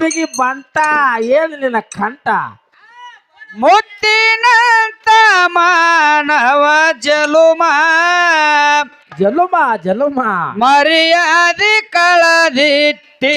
ಅಂಬಿಗಿ ಬಂತ ಏನು ನಿನ್ನ ಕಂಠ? ಮುತ್ತಿನಂತ ಮಾನವ ಜಲುಮ. ಜಲುಮ ಜಲುಮ. ಮರ್ಯಾದೆ ಕಳದಿಟ್ಟಿ.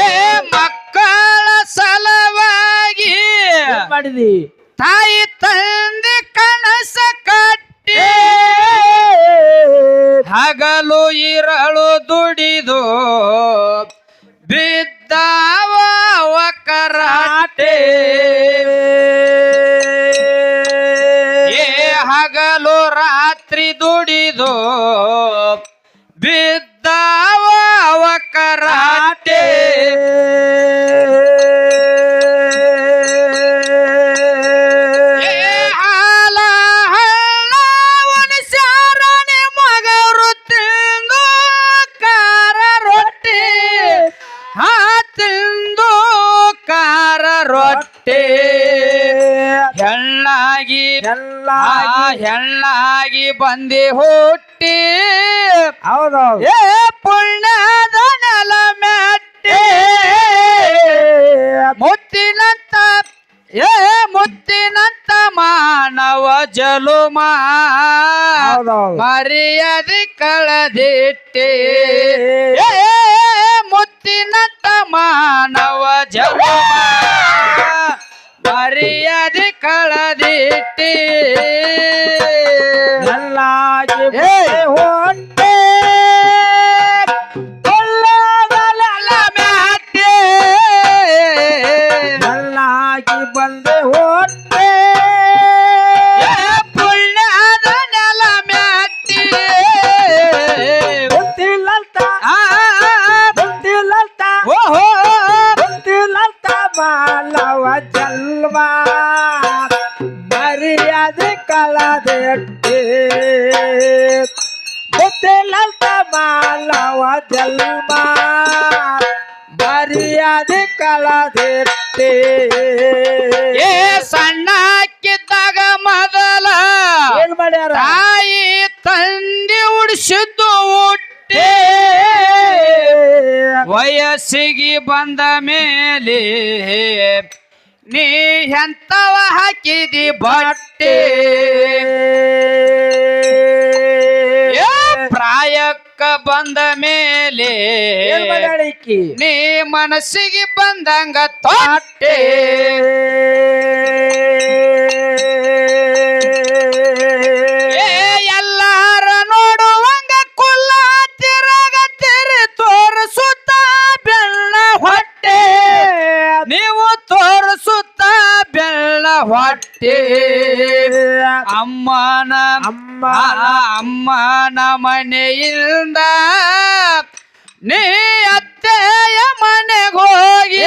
ಏ ಮಕ್ಕಳ ಸಲವಾಗಿ ಮಾಡಿದಿ? ತಾಯಿ ತಂದೆ ಕನಸ ಕಟ್ಟಿ. ಹಗಲು ಇರಳು ದುಡಿದು ಬಿದ್ದಾವ ಕರಾಟೆ ಏ ಹಗಲು ರಾತ್ರಿ ದುಡಿದು ಬಿದ್ದಾವ ಹೆಣ್ಣಾಗಿ ಹೆಣ್ಣಾಗಿ ಬಂದಿ ಹುಟ್ಟಿ ಹೌದೌದು. ಏ ಪುಣ್ಯದ ನೆಲ ಮೆಟ್ಟಿ ಮುತ್ತಿನಂತ ಏ ಮುತ್ತಿನಂತ ಮಾನವ ಜಲುಮ ಮರಿಯದಿ ಮರ್ಯಾದೆ ಕಳದಿಟ್ಟಿ ಏ ಮುತ್ತಿನಂತ ಮಾನವ ಜಲುಮ ಬಂದ ಮೇಲೆ ನೀ ಎಂತವ ಹಾಕಿದಿ ಬಟ್ಟೆ? ಪ್ರಾಯಕ್ಕ ಬಂದ ಮೇಲೆ ನೀ ಮನಸ್ಸಿಗೆ ಬಂದಂಗ ತೊಟ್ಟೆ? ಅಮ್ಮನ ಮನೆಯಿಂದ ನೀ ಅತ್ತೆಯ ಮನೆಗೋಗಿ ಹೋಗಿ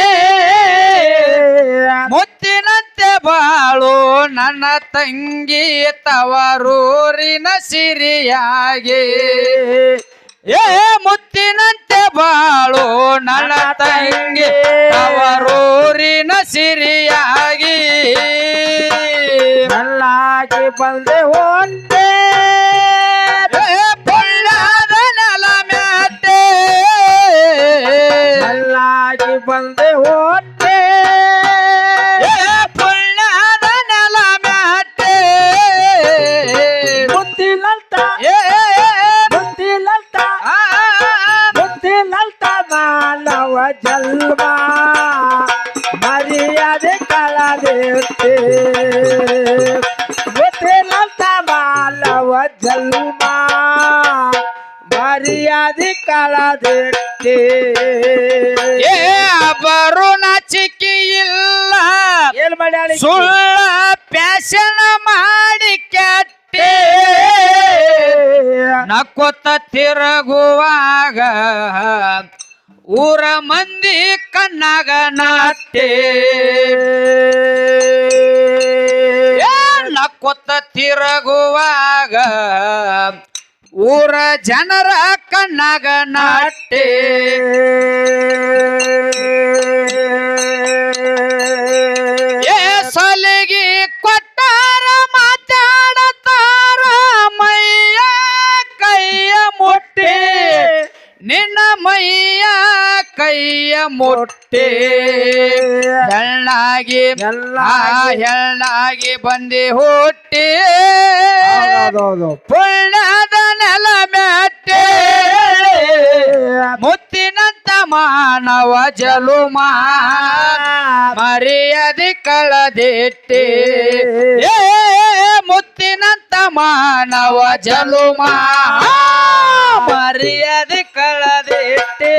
ಮುತ್ತಿನಂತೆ ಬಾಳು ನನ್ನ ತಂಗಿ ತವರೂರಿನ ಸಿರಿಯಾಗಿ. ಏ ಮುತ್ತಿನಂತೆ ಬಾಳು ನನ್ನ ತಂಗಿ ತವರೂರಿನ ಸಿರಿಯಾಗಿ. ಬಂದೆ ಹೊಟ್ಟೆ ಕಳದಿಟ್ಟೆ ಏ ಬರುಣ ಚಿಕ್ಕಿ ಇಲ್ಲ. ಏನ್ ಮಾಡ್ಯಾಳ ಸುಳ್ಳ ಪ್ಯಾಶನ ಮಾಡಿ ಕೆಟ್ಟೆ. ನಕ್ಕೊತ್ತ ತಿರುಗುವಾಗ ಊರ ಮಂದಿ ಕಣ್ಣಾಗ ನಾಟೆ. ನಕ್ಕೊತ್ತ ತಿರುಗುವಾಗ ಊರ ಜನರ ಕಣ್ಣಾಗ ನಾಟೆ. ಏ ಸಲಿಗೆ ಕೊಟ್ಟಾರ, ಮಾತಾಡತಾರ, ಮೈಯ ಕೈಯ ಮುಟ್ಟಿ. ನಿನ್ನ ಮೈಯ ಕೈಯ ಮುಟ್ಟಿ. ಆ ಹೆಣ್ಣಾಗಿ ಬಂದಿ ಹುಟ್ಟಿ ಪುಣ್ಯದ ನೆಲ ಮೆಟ್ಟಿ ಮುತ್ತಿನಂತ ಮಾನವ ಜಲುಮ ಮರಿಯದಿ ಕಳದಿಟ್ಟಿ. ಏ ಮುತ್ತಿನಂತ ಮಾನವ ಜಲುಮ ಮರಿಯದಿ ಕಳದಿಟ್ಟಿ.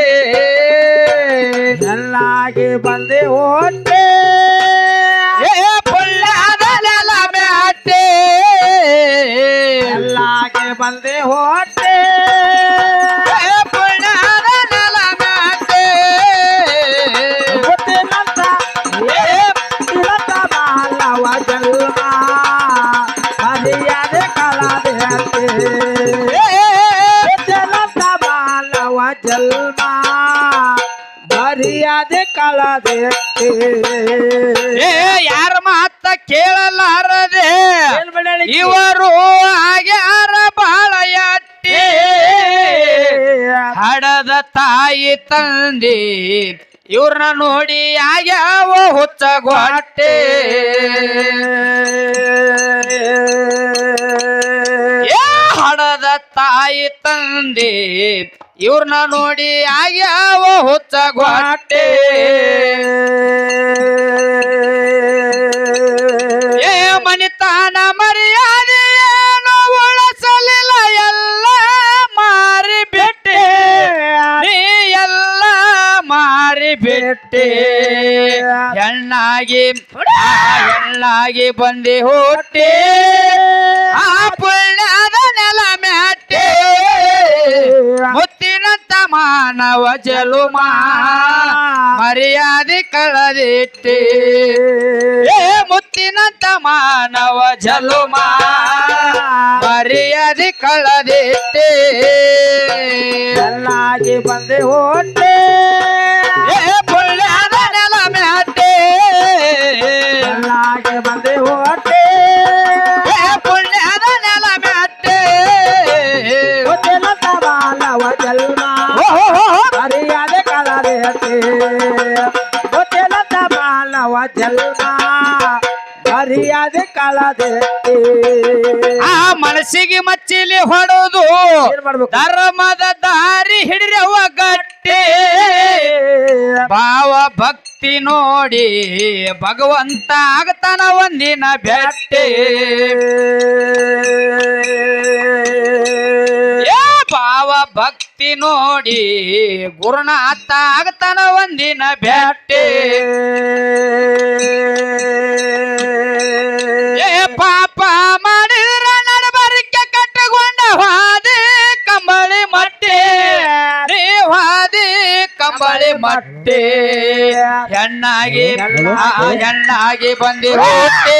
ಎಲ್ಲಾಗಿ ಬಂದಿ ಹೊಟ್ಟೆ ಚೆನ್ನಾಗಿ ಬಂದೆ ತಾಯಿ ತಂದಿ, ಇವ್ರನ್ನ ನೋಡಿ ಆಗ್ಯಾವ ಹುಚ್ಚ ಗೊಟ್ಟೆ. ಹಡದ ತಾಯಿ ತಂದೆ, ಇವ್ರನ್ನ ನೋಡಿ ಆಗ್ಯಾವ ಹುಚ್ಚ ಗೊಟ್ಟೆ. ಹೆಣ್ಣಾಗಿ ಬಂದಿ ಹುಟ್ಟಿ. ಆ ಪುಣ್ಯದ ನೆಲ ಮ್ಯಾಟ್ಟಿ ಮುತ್ತಿನಂತ ಮಾನವ ಜಲುಮ. ಮರ್ಯಾದೆ ಕಳದಿಟ್ಟಿ. ಏ ಮುತ್ತಿನಂತ ಮಾನವ ಜಲುಮ. ಮರ್ಯಾದೆ ಕಳದಿಟ್ಟಿ. ಚೆನ್ನಾಗಿ ಬಂದೆ ಹೊಟ್ಟೆ. ಮೆಟ್ಟಿ ಚೆನ್ನಾಗಿ ಬಂದೆ ಹೊಟ್ಟೆ ಏ ಪುಣ್ಯದ ನೆಲ ಮೆಟ್ಟಿ ಗೊತ್ತಿಲ್ಲಂತ ಮಾನವ ಜನ್ಮ ಮರ್ಯಾದೆ ಕಳದೆ ಗೊತ್ತಿಲ್ಲಂತ ಮಾನವ ಜನ್ಮ ಮರ್ಯಾದೆ ಕಳದೆ ಆ ಮನಸ್ಸಿಗೆ ಮಚ್ಚಿಲಿ ಹೊಡೋದು. ಧರ್ಮದ ದಾರಿ ಹಿಡಿರವ ಗಟ್ಟಿ. ಭಾವ ಭಕ್ತಿ ನೋಡಿ ಭಗವಂತ ಆಗ್ತಾನ ಒಂದಿನ ಬೆಟ್ಟಿ ಏ ಭಾವ ಭಕ್ತಿ ನೋಡಿ ಗುರುನಾಥ ಆಗ್ತಾನ ಒಂದಿನ ಬೆಟ್ಟಿ ಏ ಪಾಪ ಮಾಡಿದ್ರ ಹಾದಿ ಕಂಬಳಿ ಮಟ್ಟಿ. ರೇ ಹಾದಿ ಕಂಬಳಿ ಮಟ್ಟಿ. ಹೆಣ್ಣಾಗಿ ಹೆಣ್ಣಾಗಿ ಬಂದಿ ಹುಟ್ಟಿ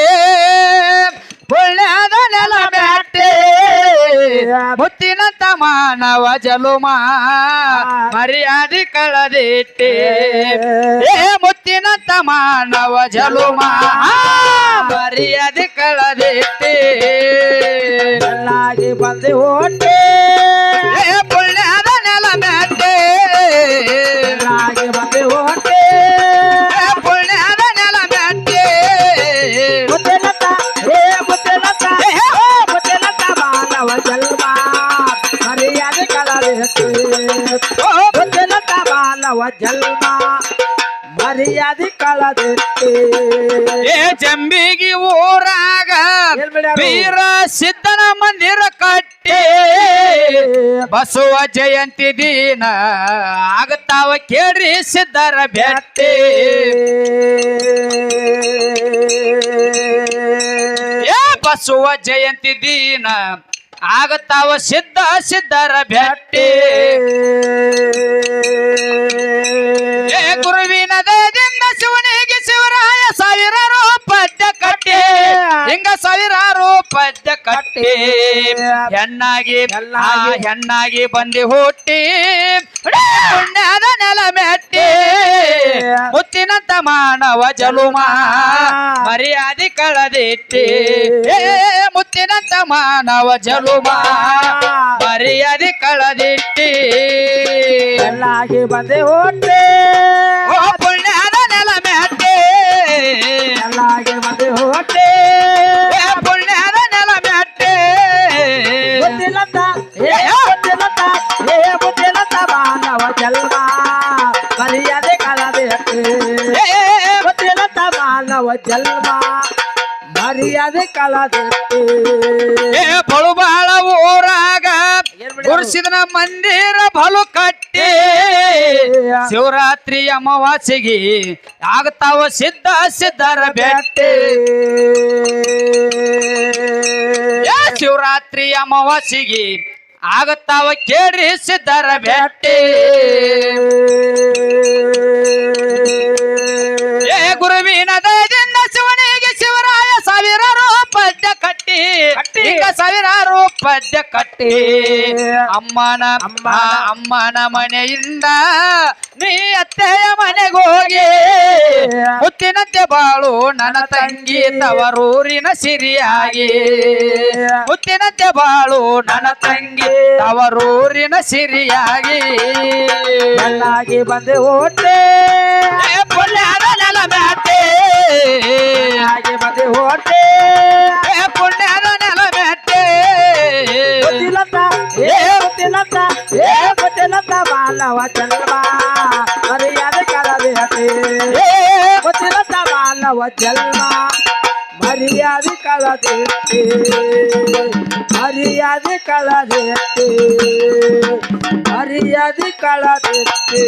ಪುಣ್ಯದ ನೆಲ ಬ್ಯಾಟಿ ಮುತ್ತಿನಂತ ಮಾನವ ಜಲುಮ. ಮರ್ಯಾದೆ ಕಳದಿಟ್ಟಿ. ಏ. ಮುತ್ತಿನಂತ ಮಾನವ ಜಲುಮ. ಮರ್ಯಾದೆ ಕಳದಿಟ್ಟಿ. ಬಂದೆ ಹೊಟ್ಟೆ ವೀರ ಸಿದ್ಧನ ಮಂದಿರ ಕಟ್ಟಿ ಬಸವ ಜಯಂತಿ ದಿನ ಆಗತಾವ ಕೇಳ್ರಿ ಸಿದ್ಧರ ಬೆಟ್ಟಿ ಏ ಬಸವ ಜಯಂತಿ ದಿನ ಆಗತಾವ ಸಿದ್ಧ ಸಿದ್ಧರ ಬೆಟ್ಟಿ ಏ ಗುರುವಿನ ದಯದಿಂದ ಶಿವನಿಗೆ ಶಿವರಾಯ ಸಾವಿರಾರು ಕಟ್ಟಿ ಹೆಣ್ಣಾಗಿ ಹೆಣ್ಣಾಗಿ ಬಂದಿ ಹುಟ್ಟಿ ಪುಣ್ಯದ ನೆಲ ಮೆಟ್ಟಿ ಮುತ್ತಿನಂತ ಮಾನವ ಜಲುಮ ಮರ್ಯಾದೆ ಕಳದಿಟ್ಟಿ. ಮುತ್ತಿನಂತ ಮಾನವ ಜಲುಮ ಮರ್ಯಾದೆ ಕಳದಿಟ್ಟಿ. ಎಲ್ಲಾಗಿ ಬಂದಿ ಹುಟ್ಟಿ. ಪುಣ್ಯದ ನೆಲ ಮೆಟ್ಟಿ. ಎಲ್ಲಾಗಿ ಬಂದೆ ಹೊಟ್ಟೆ. ಜನ್ಮ ಮರ್ಯಾದೆ ಕಳದಿಟ್ಟಿ. ಏ ಬಳು ಬಾಳ ಊರಾಗ ಗುರುಸಿದನ ಮಂದಿರ ಬಲು ಕಟ್ಟಿ. ಶಿವರಾತ್ರಿ ಅಮಾವಾಸ್ಯಗಿ ಆಗ್ತಾವ ಸಿದ್ಧ ಸಿದ್ಧರ ಬೆಟ್ಟಿ. ಶಿವರಾತ್ರಿ ಅಮಾವಾಸ್ಯಗಿ ಆಗತ್ತಾವ ಕೇಳಿ ಸಿದ್ಧರ ಬೆಟ್ಟಿ. ಏ ಗುರುವಿನ ಪದ್ಯ ಕಟ್ಟಿ ಅಮ್ಮನ ಅಮ್ಮನ- ಮನೆಯಿಂದ ನೀ ಅತ್ತೆಯ ಮನೆಗೋಗಿ ಹೋಗಿ ಮುತ್ತಿನಂತೆ ಬಾಳು ನನ್ನ ತಂಗಿ ತವರೂರಿನ ಸಿರಿಯಾಗಿ. ಮುತ್ತಿನಂತೆ ಬಾಳು ನನ್ನ ತಂಗಿ ತವರೂರಿನ ಸಿರಿಯಾಗಿ. ಬಳ್ಳಾಗಿ ಬಂದೆ ಹೋಟೆ ಏ ಪುಣ್ಯದ ನೆಲ ಮ್ಯಾತೆ. ಹಾಗೆ ಬಂದೆ ಹೋಟೆ ಏ ಮಾನವ ಜನ್ಮ ಮರ್ಯಾದೆ ಕಳದಿಟ್ಟಿ ಗೊತ್ತಿಲ್ಲ ಮಾನವ ಜನ್ಮ ಮರ್ಯಾದೆ ಕಳದಿಟ್ಟಿ ಮರ್ಯಾದೆ ಕಳದಿಟ್ಟಿ ಮರ್ಯಾದೆ ಕಳದಿಟ್ಟಿ